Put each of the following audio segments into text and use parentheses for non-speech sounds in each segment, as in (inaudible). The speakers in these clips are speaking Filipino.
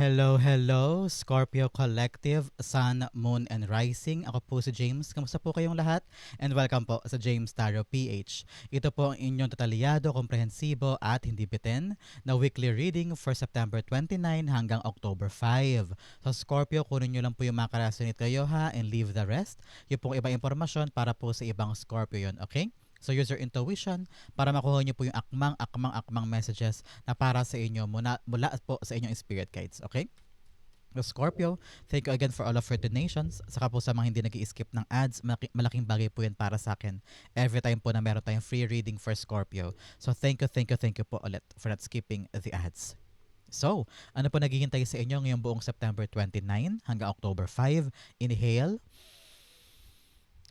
Hello, hello, Scorpio Collective, Sun, Moon, and Rising. Ako po si James. Kamusta po kayong lahat? And welcome po sa James Tarot PH. Ito po ang inyong detalyado, komprehensibo at hindi bitin na weekly reading for September 29 hanggang October 5. Sa Scorpio, kunin nyo lang po yung mga karasunit kayo ha and leave the rest. Yung pong ibang impormasyon para po sa ibang Scorpio yon okay? So use your intuition para makuha niyo po yung akmang, akmang, akmang messages na para sa inyo mula, mula po sa inyong spirit guides. Okay? So Scorpio, thank you again for all of your donations. Saka po sa mga hindi nag skip ng ads, malaki, malaking bagay po yun para sa akin. Every time po na meron tayong free reading for Scorpio. So thank you, thank you, thank you po ulit for not skipping the ads. So, ano po naghihintay sa inyo ngayong buong September 29 hanggang October 5? Inhale.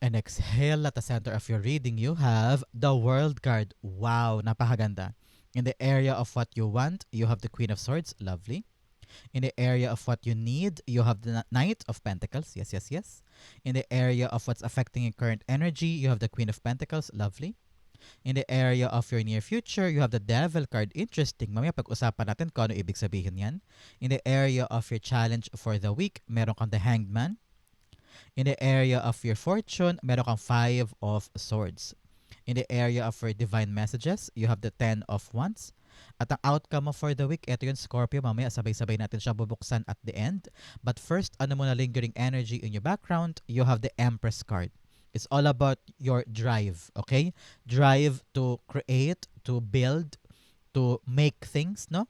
And exhale at the center of your reading, you have the World card. Wow, napakaganda. In the area of what you want, you have the Queen of Swords. Lovely. In the area of what you need, you have the Knight of Pentacles. Yes, yes, yes. In the area of what's affecting your current energy, you have the Queen of Pentacles. Lovely. In the area of your near future, you have the Devil card. Interesting. Mamaya pag-usapan natin kung ano ibig sabihin yan. In the area of your challenge for the week, meron kang the Hanged Man. In the area of your fortune, meron kang Five of Swords. In the area of your divine messages, you have the Ten of Wands. At ang outcome mo for the week, ito yung Scorpio. Mamaya sabay-sabay natin siya bubuksan at the end. But first, ano muna lingering energy in your background? You have the Empress card. It's all about your drive, okay? Drive to create, to build, to make things, no?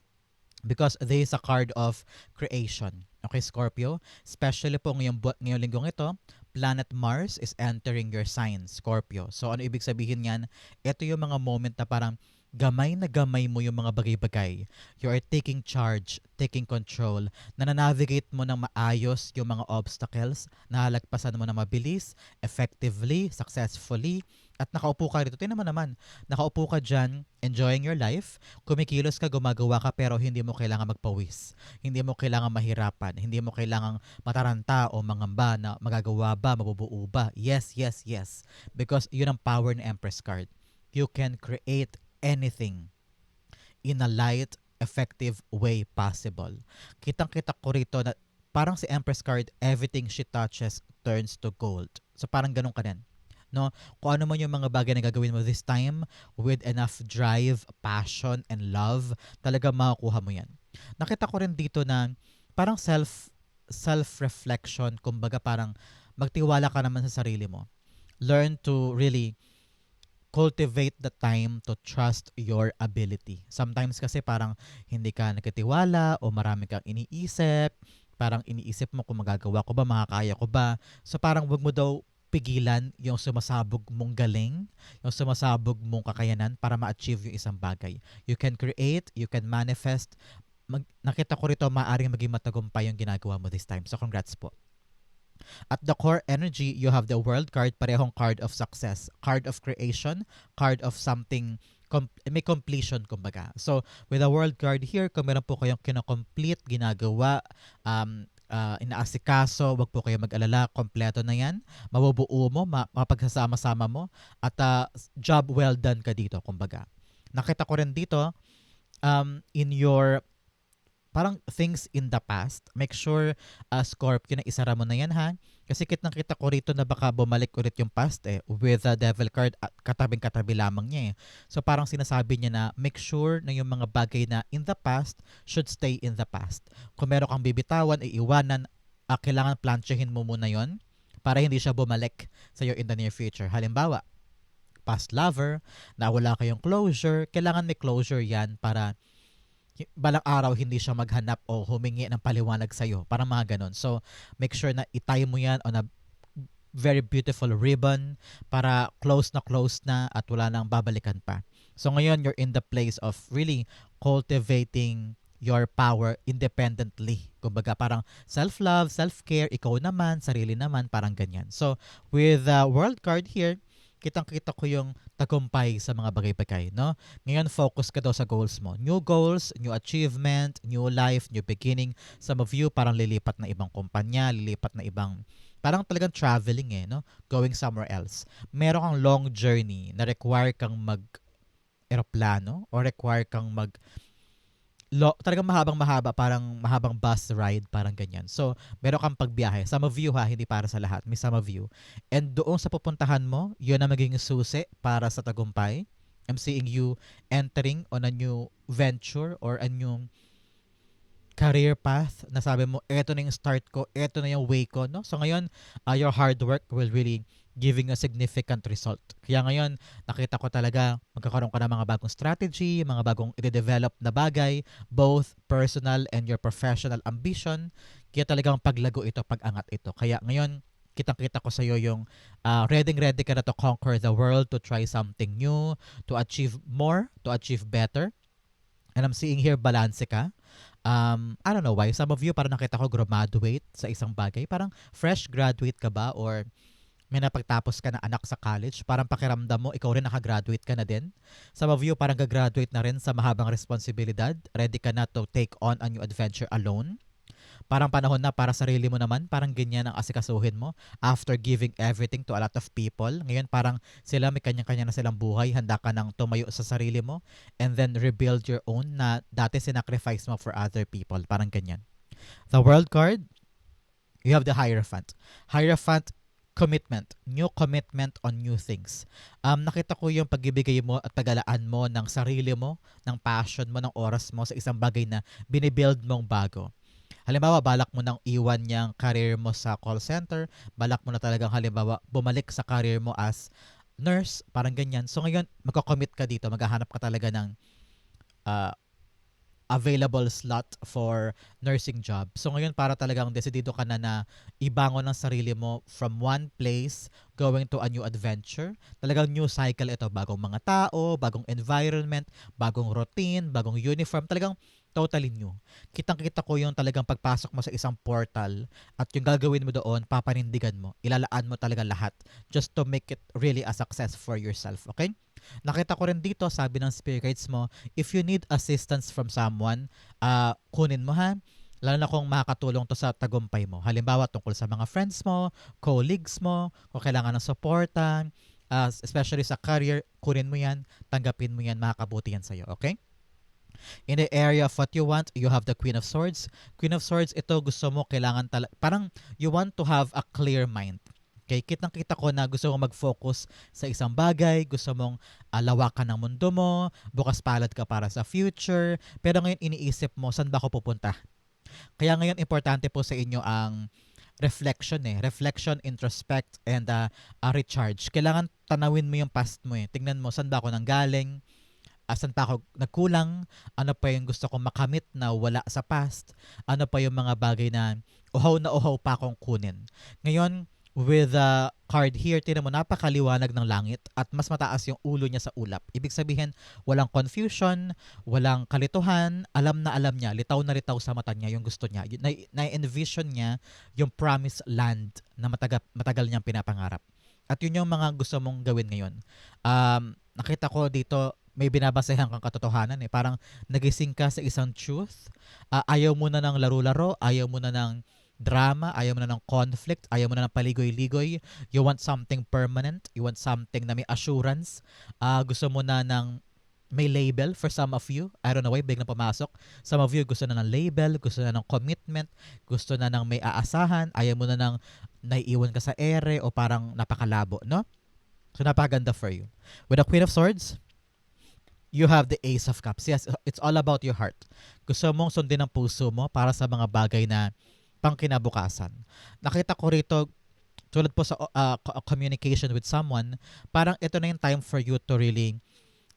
Because there is a card of creation. Okay, Scorpio? Especially po ngayong, bu- ngayong linggong ito, planet Mars is entering your sign, Scorpio. So ano ibig sabihin niyan? Ito yung mga moment na parang gamay na gamay mo yung mga bagay-bagay. You are taking charge, taking control, na navigate mo ng maayos yung mga obstacles, nahalagpasan mo na mabilis, effectively, successfully, at nakaupo ka rito. Tingnan mo naman, nakaupo ka dyan, enjoying your life, kumikilos ka, gumagawa ka, pero hindi mo kailangan magpawis. Hindi mo kailangan mahirapan. Hindi mo kailangan mataranta o mangamba na magagawa ba, mabubuo ba. Yes, yes, yes. Because yun ang power ng Empress card. You can create anything in a light, effective way possible. Kitang-kita ko rito na parang si Empress card, everything she touches turns to gold. So parang ganun ka din. No? Kung ano man yung mga bagay na gagawin mo this time with enough drive, passion, and love, talaga makukuha mo yan. Nakita ko rin dito na parang self self-reflection, kumbaga parang magtiwala ka naman sa sarili mo. Learn to really cultivate the time to trust your ability. Sometimes kasi parang hindi ka nagkatiwala o marami kang iniisip, parang iniisip mo kung magagawa ko ba, makakaya ko ba. So parang wag mo daw pigilan yung sumasabog mong galing, yung sumasabog mong kakayanan para ma-achieve yung isang bagay. You can create, you can manifest. Mag, nakita ko rito maaring maging matagumpay yung ginagawa mo this time. So congrats po. At the core energy, you have the world card, parehong card of success, card of creation, card of something, com- may completion kumbaga. So, with the world card here, kung meron po kayong kinocomplete, ginagawa, um, uh, inaasikaso, wag po kayo mag-alala, kompleto na yan, mabubuo mo, ma- mapagsasama-sama mo, at uh, job well done ka dito, kumbaga. Nakita ko rin dito, um, in your parang things in the past, make sure, uh, Scorpio, na isara mo na yan ha. Kasi kitang kita ko rito na baka bumalik ulit yung past eh, with the devil card at katabing-katabi lamang niya eh. So parang sinasabi niya na make sure na yung mga bagay na in the past should stay in the past. Kung meron kang bibitawan, iiwanan, uh, kailangan planchahin mo muna yon para hindi siya bumalik sa iyo in the near future. Halimbawa, past lover, na wala kayong closure, kailangan may closure yan para balang araw hindi siya maghanap o humingi ng paliwanag sa'yo. Parang mga ganun. So, make sure na itay mo yan on a very beautiful ribbon para close na close na at wala nang babalikan pa. So ngayon, you're in the place of really cultivating your power independently. Kumbaga parang self-love, self-care, ikaw naman, sarili naman, parang ganyan. So with the world card here, kitang-kita ko yung tagumpay sa mga bagay-bagay, no? Ngayon, focus ka daw sa goals mo. New goals, new achievement, new life, new beginning. Some of you parang lilipat na ibang kumpanya, lilipat na ibang parang talagang traveling eh, no? Going somewhere else. Meron kang long journey na require kang mag aeroplano or require kang mag lo, talagang mahabang mahaba, parang mahabang bus ride, parang ganyan. So, meron kang pagbiyahe. Some of you ha, hindi para sa lahat. May some of you. And doon sa pupuntahan mo, yun na magiging susi para sa tagumpay. I'm seeing you entering on a new venture or a new career path na sabi mo, eto na yung start ko, eto na yung way ko, no? So ngayon, uh, your hard work will really giving a significant result. Kaya ngayon, nakita ko talaga magkakaroon ka ng mga bagong strategy, mga bagong i-develop na bagay, both personal and your professional ambition. Kaya talagang paglago ito, pag-angat ito. Kaya ngayon, kitang-kita ko sa iyo yung uh, ready-ready ka na to conquer the world, to try something new, to achieve more, to achieve better. And I'm seeing here, balance ka um, I don't know why, some of you parang nakita ko graduate sa isang bagay. Parang fresh graduate ka ba or may napagtapos ka na anak sa college, parang pakiramdam mo, ikaw rin nakagraduate ka na din. Some of you parang gagraduate na rin sa mahabang responsibilidad. Ready ka na to take on a new adventure alone parang panahon na para sarili mo naman, parang ganyan ang asikasuhin mo after giving everything to a lot of people. Ngayon parang sila may kanya-kanya na silang buhay, handa ka nang tumayo sa sarili mo and then rebuild your own na dati sinacrifice mo for other people. Parang ganyan. The world card, you have the Hierophant. Hierophant commitment, new commitment on new things. Um, nakita ko yung pagbibigay mo at pagalaan mo ng sarili mo, ng passion mo, ng oras mo sa isang bagay na binibuild mong bago. Halimbawa, balak mo nang iwan niyang career mo sa call center, balak mo na talagang halimbawa bumalik sa career mo as nurse, parang ganyan. So ngayon, magko-commit ka dito, maghahanap ka talaga ng uh, available slot for nursing job. So ngayon para talagang desidido ka na na ibangon ang sarili mo from one place going to a new adventure. Talagang new cycle ito, bagong mga tao, bagong environment, bagong routine, bagong uniform. Talagang totally new. Kitang-kita ko yung talagang pagpasok mo sa isang portal at yung gagawin mo doon, papanindigan mo. Ilalaan mo talaga lahat just to make it really a success for yourself. Okay? Nakita ko rin dito, sabi ng spirit guides mo, if you need assistance from someone, uh, kunin mo ha. Lalo na kung makakatulong to sa tagumpay mo. Halimbawa, tungkol sa mga friends mo, colleagues mo, kung kailangan ng supportan, uh, especially sa career, kunin mo yan, tanggapin mo yan, makakabuti yan sa'yo. Okay? In the area of what you want, you have the Queen of Swords. Queen of Swords, ito gusto mo, kailangan talaga, parang you want to have a clear mind. Okay, kitang-kita ko na gusto mong mag-focus sa isang bagay, gusto mong alawakan ng mundo mo, bukas palad ka para sa future, pero ngayon iniisip mo, saan ba ako pupunta? Kaya ngayon importante po sa inyo ang reflection eh. Reflection, introspect, and uh, uh, recharge. Kailangan tanawin mo yung past mo eh. Tingnan mo, saan ba ako nanggaling? Asan pa ako nagkulang, ano pa yung gusto kong makamit na wala sa past, ano pa yung mga bagay na uhaw na uhaw pa akong kunin. Ngayon, with the card here, tinan mo, napakaliwanag ng langit at mas mataas yung ulo niya sa ulap. Ibig sabihin, walang confusion, walang kalituhan, alam na alam niya, litaw na litaw sa mata niya yung gusto niya. Na, na-envision niya yung promised land na matagal, matagal niyang pinapangarap. At yun yung mga gusto mong gawin ngayon. Um, nakita ko dito, may binabasehan kang katotohanan eh. Parang nagising ka sa isang truth. Uh, ayaw mo na ng laro-laro, ayaw mo na ng drama, ayaw mo na ng conflict, ayaw mo na ng paligoy-ligoy. You want something permanent, you want something na may assurance. Uh, gusto mo na ng may label for some of you. I don't know why, biglang pumasok. Some of you gusto na ng label, gusto na ng commitment, gusto na ng may aasahan, ayaw mo na ng naiiwan ka sa ere o parang napakalabo, no? So napakaganda for you. With the Queen of Swords, you have the Ace of Cups. Yes, it's all about your heart. Gusto mong sundin ang puso mo para sa mga bagay na pangkinabukasan. Nakita ko rito, tulad po sa uh, communication with someone, parang ito na yung time for you to really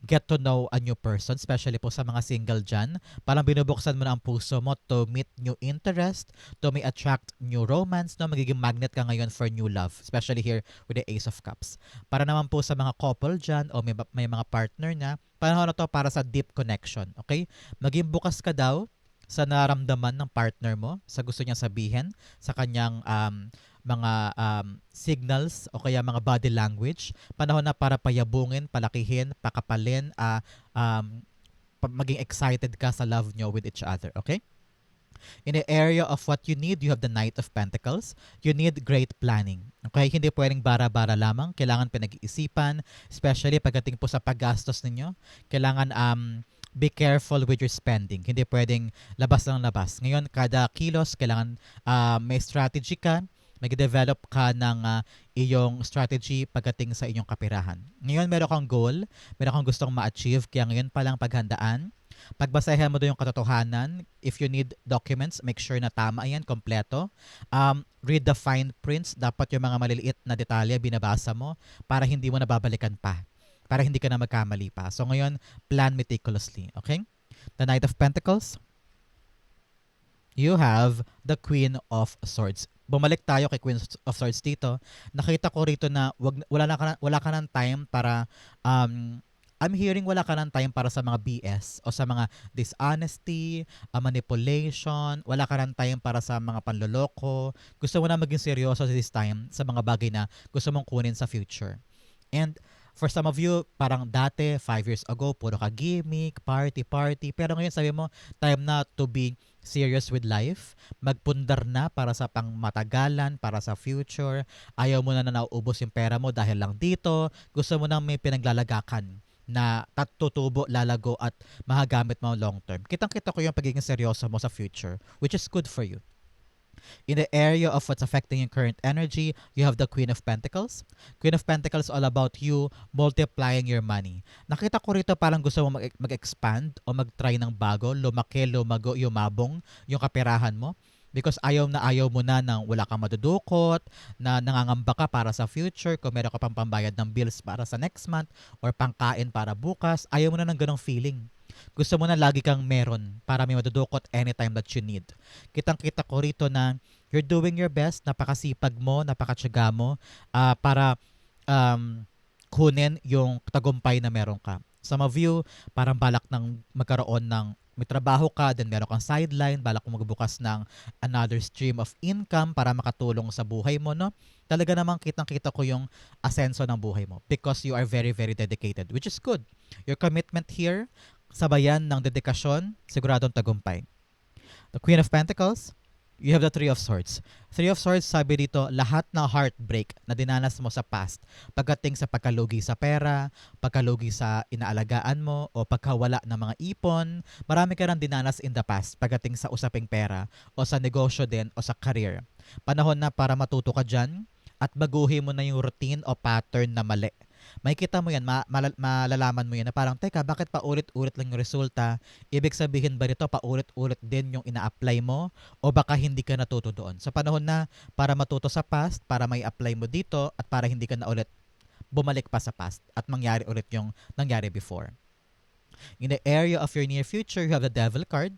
get to know a new person, especially po sa mga single dyan. Parang binubuksan mo na ang puso mo to meet new interest, to may attract new romance, no? Magiging magnet ka ngayon for new love, especially here with the Ace of Cups. Para naman po sa mga couple dyan o may, may mga partner na, panahon na to para sa deep connection, okay? Maging bukas ka daw sa naramdaman ng partner mo, sa gusto niyang sabihin, sa kanyang um, mga um, signals o kaya mga body language. Panahon na para payabungin, palakihin, pakapalin, uh, um, maging excited ka sa love nyo with each other. Okay? In the area of what you need, you have the Knight of Pentacles. You need great planning. Okay? Hindi pwedeng bara-bara lamang. Kailangan pinag-iisipan, especially pagdating po sa paggastos ninyo. Kailangan um, be careful with your spending. Hindi pwedeng labas lang labas. Ngayon, kada kilos, kailangan ah, may strategy ka, mag-develop ka ng ah, iyong strategy pagdating sa inyong kapirahan. Ngayon, meron kang goal, meron kang gustong ma-achieve, kaya ngayon pa lang paghandaan. Pagbasahin mo doon yung katotohanan. If you need documents, make sure na tama yan, kompleto. Um, read the fine prints. Dapat yung mga maliliit na detalye binabasa mo para hindi mo nababalikan pa. Para hindi ka na magkamali pa. So ngayon, plan meticulously. Okay? The Knight of Pentacles. You have the Queen of Swords. Bumalik tayo kay Queen of Swords dito. Nakita ko rito na wag, wala, na ka, wala ka ng time para um, I'm hearing wala ka ng time para sa mga BS o sa mga dishonesty, uh, manipulation, wala ka ng time para sa mga panloloko. Gusto mo na maging seryoso this time sa mga bagay na gusto mong kunin sa future. And for some of you, parang dati, five years ago, puro ka gimmick, party, party. Pero ngayon sabi mo, time na to be serious with life. Magpundar na para sa pangmatagalan, para sa future. Ayaw mo na na nauubos yung pera mo dahil lang dito. Gusto mo nang may pinaglalagakan na tatutubo, lalago at mahagamit mo long term. Kitang-kita ko yung pagiging seryoso mo sa future, which is good for you. In the area of what's affecting your current energy, you have the Queen of Pentacles. Queen of Pentacles all about you multiplying your money. Nakita ko rito parang gusto mo mag- mag-expand o mag-try ng bago, lumaki, lumago, yumabong yung kapirahan mo. Because ayaw na ayaw mo na nang wala kang madudukot, na nangangamba ka para sa future, kung meron ka pang pambayad ng bills para sa next month, or pangkain para bukas, ayaw mo na ng ganong feeling. Gusto mo na lagi kang meron para may madudukot anytime that you need. Kitang-kita ko rito na you're doing your best, napakasipag mo, napakatsaga mo ah, para um, kunin yung tagumpay na meron ka. Some of you, parang balak ng magkaroon ng may trabaho ka, then meron kang sideline, balak mo magbukas ng another stream of income para makatulong sa buhay mo, no? Talaga namang kitang-kita ko yung asenso ng buhay mo because you are very, very dedicated, which is good. Your commitment here, sabayan ng dedikasyon, siguradong tagumpay. The Queen of Pentacles, you have the Three of Swords. Three of Swords, sabi dito, lahat ng heartbreak na dinanas mo sa past, pagdating sa pagkalugi sa pera, pagkalugi sa inaalagaan mo, o pagkawala ng mga ipon, marami ka rin dinanas in the past pagdating sa usaping pera, o sa negosyo din, o sa career. Panahon na para matuto ka dyan, at baguhin mo na yung routine o pattern na mali. May kita mo yan, ma- malal- malalaman mo yan na parang, teka, bakit paulit-ulit lang yung resulta? Ibig sabihin ba nito, paulit-ulit din yung ina-apply mo? O baka hindi ka natuto doon? Sa panahon na para matuto sa past, para may apply mo dito, at para hindi ka na ulit bumalik pa sa past at mangyari ulit yung nangyari before. In the area of your near future, you have the Devil card.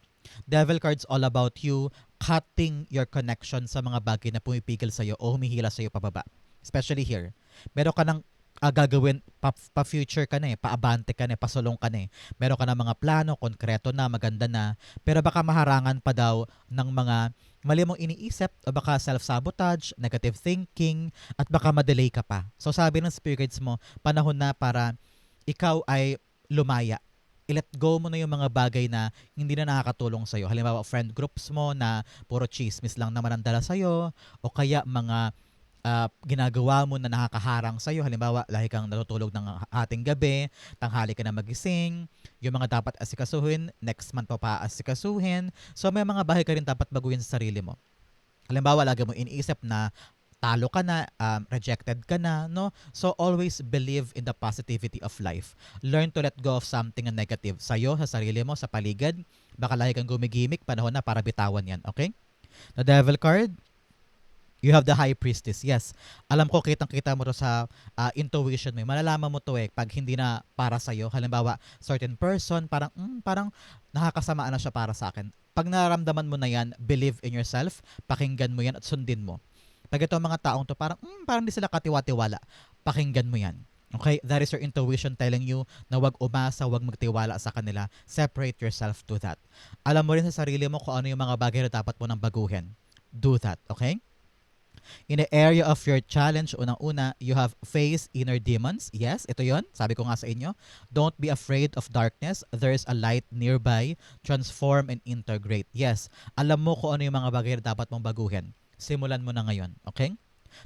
Devil card's all about you cutting your connection sa mga bagay na pumipigil sa'yo o humihila sa'yo pababa. Especially here. Meron ka ng ah, gagawin, pa, pa-future ka na eh, pa-abante ka na eh, pasulong ka na eh. Meron ka ng mga plano, konkreto na, maganda na, pero baka maharangan pa daw ng mga mali mong iniisip o baka self-sabotage, negative thinking, at baka madelay ka pa. So sabi ng spirit mo, panahon na para ikaw ay lumaya i-let go mo na yung mga bagay na hindi na nakakatulong sa'yo. Halimbawa, friend groups mo na puro chismis lang naman ang dala sa'yo o kaya mga ah, ginagawa mo na nakakaharang sa'yo. Halimbawa, lahi kang natutulog ng ating gabi, tanghali ka na magising, yung mga dapat asikasuhin, next month pa pa-asikasuhin. So, may mga bagay ka rin dapat baguhin sa sarili mo. Halimbawa, lagi mo iniisip na talo ka na, um, rejected ka na, no? So, always believe in the positivity of life. Learn to let go of something negative sa'yo, sa sarili mo, sa paligid. Baka lagi kang gumigimik, panahon na para bitawan yan, okay? The Devil card, you have the High Priestess. Yes, alam ko kitang-kita mo to sa ah, intuition mo. Malalaman mo to eh pag hindi na para sa'yo. Halimbawa, certain person, parang, mm, parang nakakasama na siya para sa akin. Pag nararamdaman mo na yan, believe in yourself, pakinggan mo yan at sundin mo. Pag ito mga taong to, parang, mm, parang di sila katiwa-tiwala, pakinggan mo yan. Okay? That is your intuition telling you na wag umasa, wag magtiwala sa kanila. Separate yourself to that. Alam mo rin sa sarili mo kung ano yung mga bagay na dapat mo nang baguhin. Do that. Okay? In the area of your challenge, unang-una, you have face inner demons. Yes, ito yon. Sabi ko nga sa inyo. Don't be afraid of darkness. There is a light nearby. Transform and integrate. Yes, alam mo kung ano yung mga bagay na dapat mong baguhin. Simulan mo na ngayon. Okay?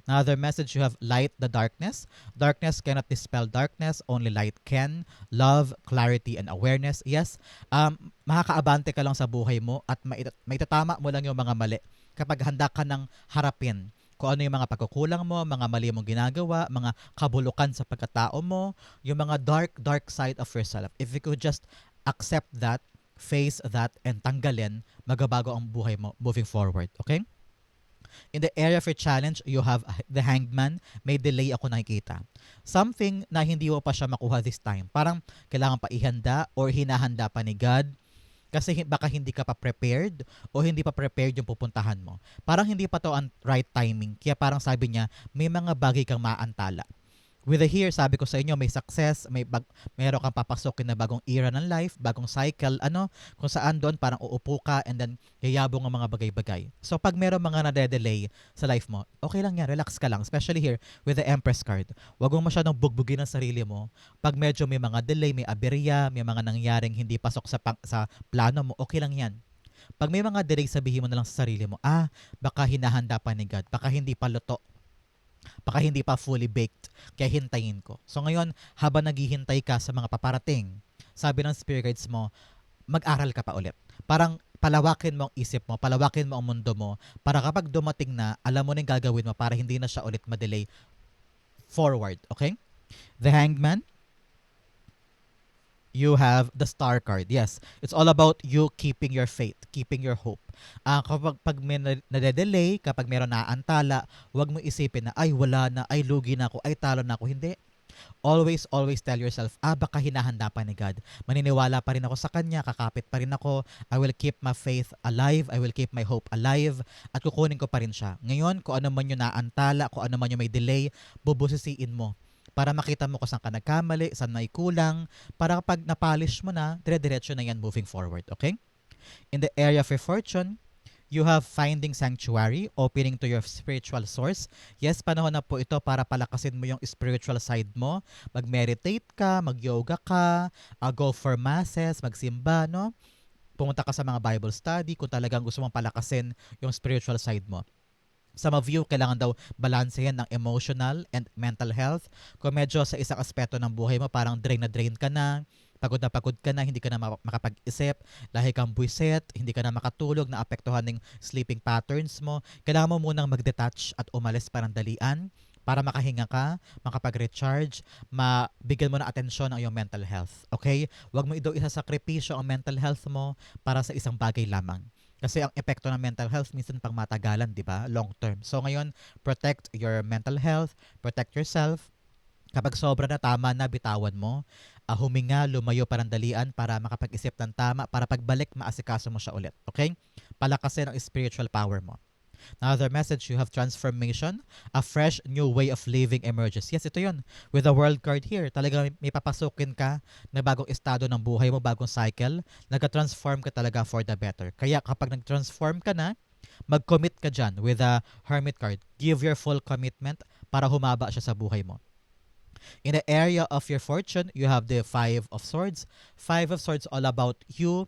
Another message you have light the darkness. Darkness cannot dispel darkness, only light can. Love, clarity, and awareness. Yes, um, makakaabante ka lang sa buhay mo at mait- maitatama mo lang yung mga mali kapag handa ka ng harapin kung ano yung mga pagkukulang mo, mga mali mong ginagawa, mga kabulukan sa pagkatao mo, yung mga dark, dark side of yourself. If you could just accept that, face that, and tanggalin, magabago ang buhay mo moving forward. Okay? In the area of your challenge, you have the hangman. May delay ako nakikita. Something na hindi mo pa siya makuha this time. Parang kailangan pa ihanda or hinahanda pa ni God kasi baka hindi ka pa prepared o hindi pa prepared yung pupuntahan mo. Parang hindi pa to ang right timing. Kaya parang sabi niya, may mga bagay kang maantala. With the here, sabi ko sa inyo, may success, may bag, meron kang papasokin na bagong era ng life, bagong cycle, ano, kung saan doon parang uupo ka and then yayabong ang mga bagay-bagay. So pag meron mga nade-delay sa life mo, okay lang yan, relax ka lang. Especially here with the Empress card. Huwag mong masyadong bugbugin ang sarili mo. Pag medyo may mga delay, may aberya, may mga nangyaring hindi pasok sa, pang- sa plano mo, okay lang yan. Pag may mga delay, sabihin mo na lang sa sarili mo, ah, baka hinahanda pa ni God, baka hindi pa luto, baka hindi pa fully baked, kaya hintayin ko. So ngayon, habang naghihintay ka sa mga paparating, sabi ng spirit guides mo, mag-aral ka pa ulit. Parang palawakin mo ang isip mo, palawakin mo ang mundo mo, para kapag dumating na, alam mo na yung gagawin mo para hindi na siya ulit madelay forward. Okay? The hangman, you have the star card. Yes, it's all about you keeping your faith, keeping your hope. Ah, kapag pag may na- nade-delay, kapag meron naantala, huwag mo isipin na ay wala na, ay lugi na ako, ay talo na ako. Hindi. Always, always tell yourself, ah, baka hinahanda pa ni God. Maniniwala pa rin ako sa Kanya, kakapit pa rin ako. I will keep my faith alive. I will keep my hope alive. At kukunin ko pa rin siya. Ngayon, kung ano man yung naantala, kung ano man yung may delay, bubusisiin mo para makita mo kung saan ka nagkamali, saan may kulang, para kapag napolish mo na, dire-diretso na yan moving forward, okay? In the area of your fortune, you have finding sanctuary, opening to your spiritual source. Yes, panahon na po ito para palakasin mo yung spiritual side mo. Mag-meditate ka, mag-yoga ka, uh, go for masses, magsimba, no? Pumunta ka sa mga Bible study kung talagang gusto mong palakasin yung spiritual side mo. Some of you, kailangan daw balansehin ng emotional and mental health. Kung medyo sa isang aspeto ng buhay mo, parang drain na drain ka na, pagod na pagod ka na, hindi ka na ma- makapag-isip, lahi kang buwiset, hindi ka na makatulog, naapektuhan ng sleeping patterns mo, kailangan mo munang mag-detach at umalis parang dalian para makahinga ka, makapag-recharge, mabigyan mo ng atensyon ang iyong mental health. Okay? Huwag mo ito isasakripisyo ang mental health mo para sa isang bagay lamang. Kasi ang epekto ng mental health minsan pang matagalan, di ba? Long term. So ngayon, protect your mental health, protect yourself. Kapag sobra na tama na, bitawan mo. Ah, huminga, lumayo parandalian para makapag-isip ng tama, para pagbalik, maasikaso mo siya ulit. Okay? Palakasin ang spiritual power mo. Another message, you have transformation. A fresh new way of living emerges. Yes, ito yun. With the world card here, talaga may, papasukin ka na bagong estado ng buhay mo, bagong cycle. Nag-transform ka talaga for the better. Kaya kapag nag-transform ka na, mag-commit ka dyan with the hermit card. Give your full commitment para humaba siya sa buhay mo. In the area of your fortune, you have the Five of Swords. Five of Swords all about you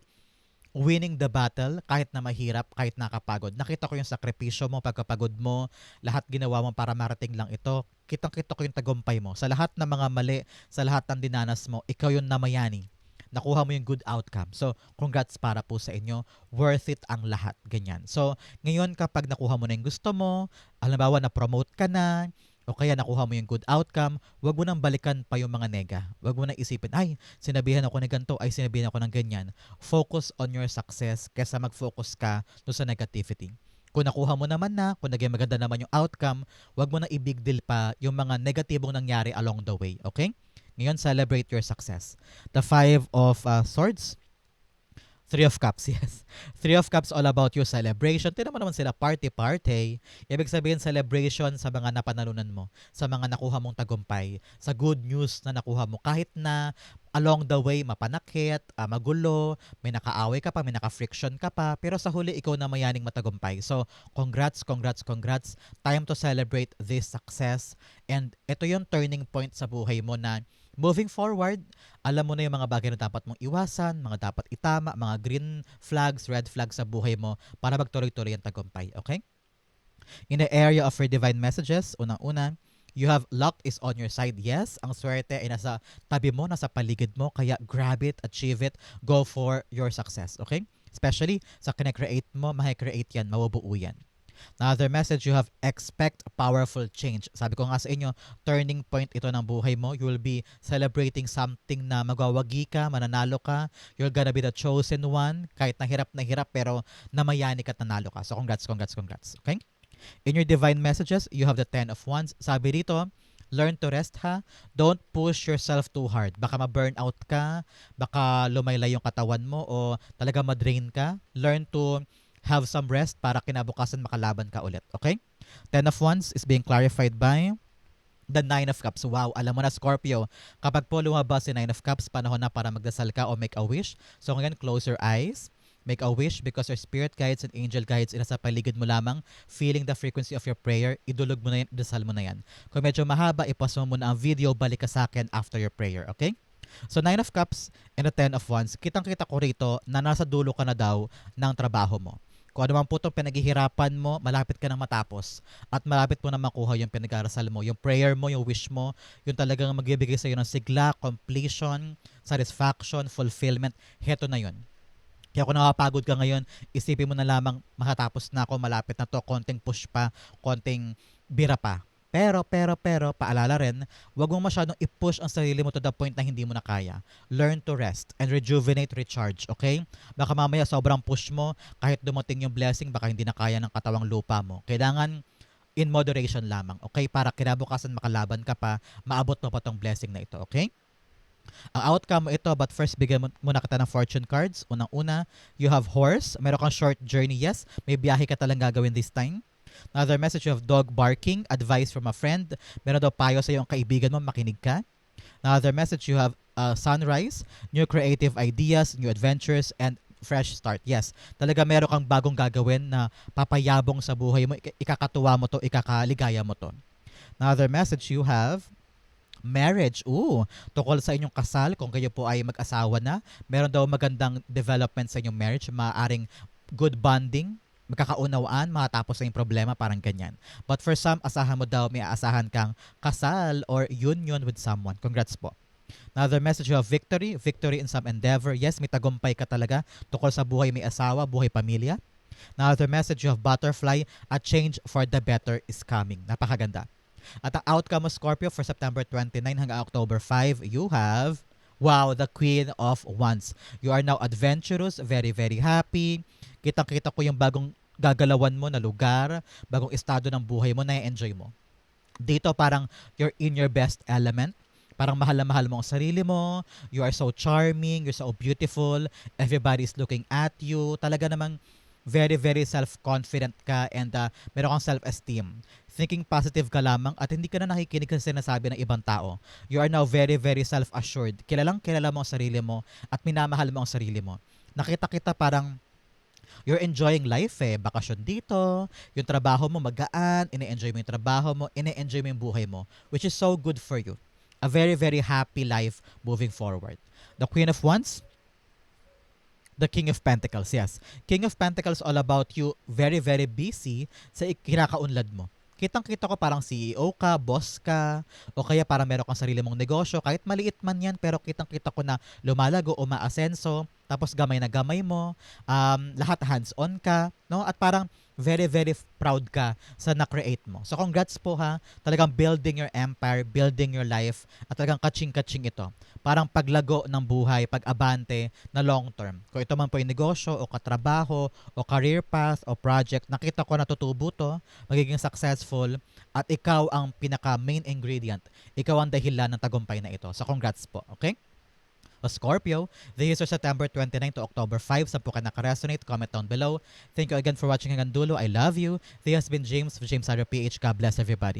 winning the battle kahit na mahirap, kahit nakapagod. Nakita ko yung sakripisyo mo, pagkapagod mo, lahat ginawa mo para marating lang ito. Kitang-kita ko yung tagumpay mo. Sa lahat ng mga mali, sa lahat ng dinanas mo, ikaw yung namayani. Nakuha mo yung good outcome. So, congrats para po sa inyo. Worth it ang lahat. Ganyan. So, ngayon kapag nakuha mo na yung gusto mo, halimbawa na-promote ka na, o kaya nakuha mo yung good outcome, wag mo nang balikan pa yung mga nega. Wag mo nang isipin, ay, sinabihan ako ng ganito, ay, sinabihan ako ng ganyan. Focus on your success kesa mag-focus ka doon sa negativity. Kung nakuha mo naman na, kung naging maganda naman yung outcome, wag mo na i-big deal pa yung mga negatibong nangyari along the way, okay? Ngayon, celebrate your success. The Five of uh, Swords, Three of Cups, (laughs) yes. Three of Cups all about your celebration. Tinan mo naman sila, party-party. Ibig sabihin, celebration sa mga napanalunan mo, sa mga nakuha mong tagumpay, sa good news na nakuha mo. Kahit na along the way, mapanakit, ah, magulo, may nakaaway ka pa, may naka-friction ka pa, pero sa huli, ikaw na mayaning matagumpay. So, congrats, congrats, congrats. Time to celebrate this success. And ito yung turning point sa buhay mo na moving forward, alam mo na yung mga bagay na dapat mong iwasan, mga dapat itama, mga green flags, red flags sa buhay mo para magtuloy-tuloy ang tagumpay. Okay? In the area of your divine messages, unang-una, you have luck is on your side. Yes, ang swerte ay nasa tabi mo, nasa paligid mo. Kaya grab it, achieve it, go for your success. Okay? Especially sa kinecreate mo, makikreate yan, mabubuo yan. Another message you have expect powerful change. Sabi ko nga sa inyo, turning point ito ng buhay mo. You will be celebrating something na magwawagi ka, mananalo ka. You're gonna be the chosen one. Kahit na hirap na hirap pero namayani ka at nanalo ka. So congrats, congrats, congrats. Okay? In your divine messages, you have the 10 of wands. Sabi dito, learn to rest ha. Don't push yourself too hard. Baka ma-burn out ka, baka lumaylay yung katawan mo o talaga ma-drain ka. Learn to have some rest para kinabukasan makalaban ka ulit. Okay? Ten of Wands is being clarified by the Nine of Cups. Wow, alam mo na Scorpio, kapag po lumabas si Nine of Cups, panahon na para magdasal ka o make a wish. So ngayon, close your eyes. Make a wish because your spirit guides and angel guides ina sa paligid mo lamang. Feeling the frequency of your prayer, idulog mo na yan, idasal mo na yan. Kung medyo mahaba, ipos mo muna ang video, balik ka sa akin after your prayer, okay? So, Nine of Cups and the Ten of Wands, kitang-kita ko rito na nasa dulo ka na daw ng trabaho mo. Kung ano man po itong pinaghihirapan mo, malapit ka nang matapos. At malapit mo na makuha yung pinag-arasal mo. Yung prayer mo, yung wish mo, yung talagang magbibigay sa'yo ng sigla, completion, satisfaction, fulfillment. Heto na yun. Kaya kung nakapagod ka ngayon, isipin mo na lamang makatapos na ako, malapit na to, konting push pa, konting bira pa. Pero, pero, pero, paalala rin, huwag mong masyadong i-push ang sarili mo to the point na hindi mo na kaya. Learn to rest and rejuvenate, recharge, okay? Baka mamaya sobrang push mo, kahit dumating yung blessing, baka hindi na kaya ng katawang lupa mo. Kailangan in moderation lamang, okay? Para kinabukasan makalaban ka pa, maabot mo pa tong blessing na ito, okay? Ang outcome mo ito, but first bigyan muna kita ng fortune cards. Unang-una, you have horse. Meron kang short journey, yes. May biyahe ka talang gagawin this time. Another message have dog barking, advice from a friend. Meron daw payo sa iyong kaibigan mo, makinig ka. Another message you have uh, sunrise, new creative ideas, new adventures, and fresh start. Yes, talaga meron kang bagong gagawin na papayabong sa buhay mo, ik- ikakatuwa mo to, ikakaligaya mo to. Another message you have marriage. Ooh, tukol sa inyong kasal, kung kayo po ay mag-asawa na, meron daw magandang development sa inyong marriage, maaring good bonding, magkakaunawaan, matapos sa yung problema, parang ganyan. But for some, asahan mo daw, may aasahan kang kasal or union with someone. Congrats po. Another message have victory, victory in some endeavor. Yes, may tagumpay ka talaga. Tukol sa buhay may asawa, buhay pamilya. Another message have butterfly, a change for the better is coming. Napakaganda. At ang outcome mo, Scorpio, for September 29 hanggang October 5, you have, wow, the Queen of Wands. You are now adventurous, very, very happy. Kitang-kita ko yung bagong gagalawan mo na lugar, bagong estado ng buhay mo, na-enjoy mo. Dito parang you're in your best element. Parang mahal na mahal mo ang sarili mo. You are so charming. You're so beautiful. Everybody's looking at you. Talaga namang very, very self-confident ka and uh, meron kang self-esteem. Thinking positive ka lamang at hindi ka na nakikinig sa sinasabi ng ibang tao. You are now very, very self-assured. Kilalang kilala mo ang sarili mo at minamahal mo ang sarili mo. Nakita kita parang you're enjoying life eh. Bakasyon dito, yung trabaho mo magaan, ine-enjoy mo yung trabaho mo, ine-enjoy mo yung buhay mo, which is so good for you. A very, very happy life moving forward. The Queen of Wands, the King of Pentacles, yes. King of Pentacles all about you very, very busy sa kinakaunlad mo. Kitang-kita ko parang CEO ka, boss ka, o kaya parang meron kang sarili mong negosyo. Kahit maliit man yan, pero kitang-kita ko na lumalago o maasenso, tapos gamay na gamay mo, um, lahat hands-on ka, no? At parang very, very proud ka sa na-create mo. So congrats po ha. Talagang building your empire, building your life, at talagang kaching-kaching ito. Parang paglago ng buhay, pag-abante na long term. Kung ito man po yung negosyo, o katrabaho, o career path, o project, nakita ko na tutubo to, magiging successful, at ikaw ang pinaka-main ingredient. Ikaw ang dahilan ng tagumpay na ito. So congrats po, okay? o Scorpio. Years are September 29 to October 5. Sa po ka nakaresonate, comment down below. Thank you again for watching hanggang dulo. I love you. This has been James of James Sarah PH. God bless everybody.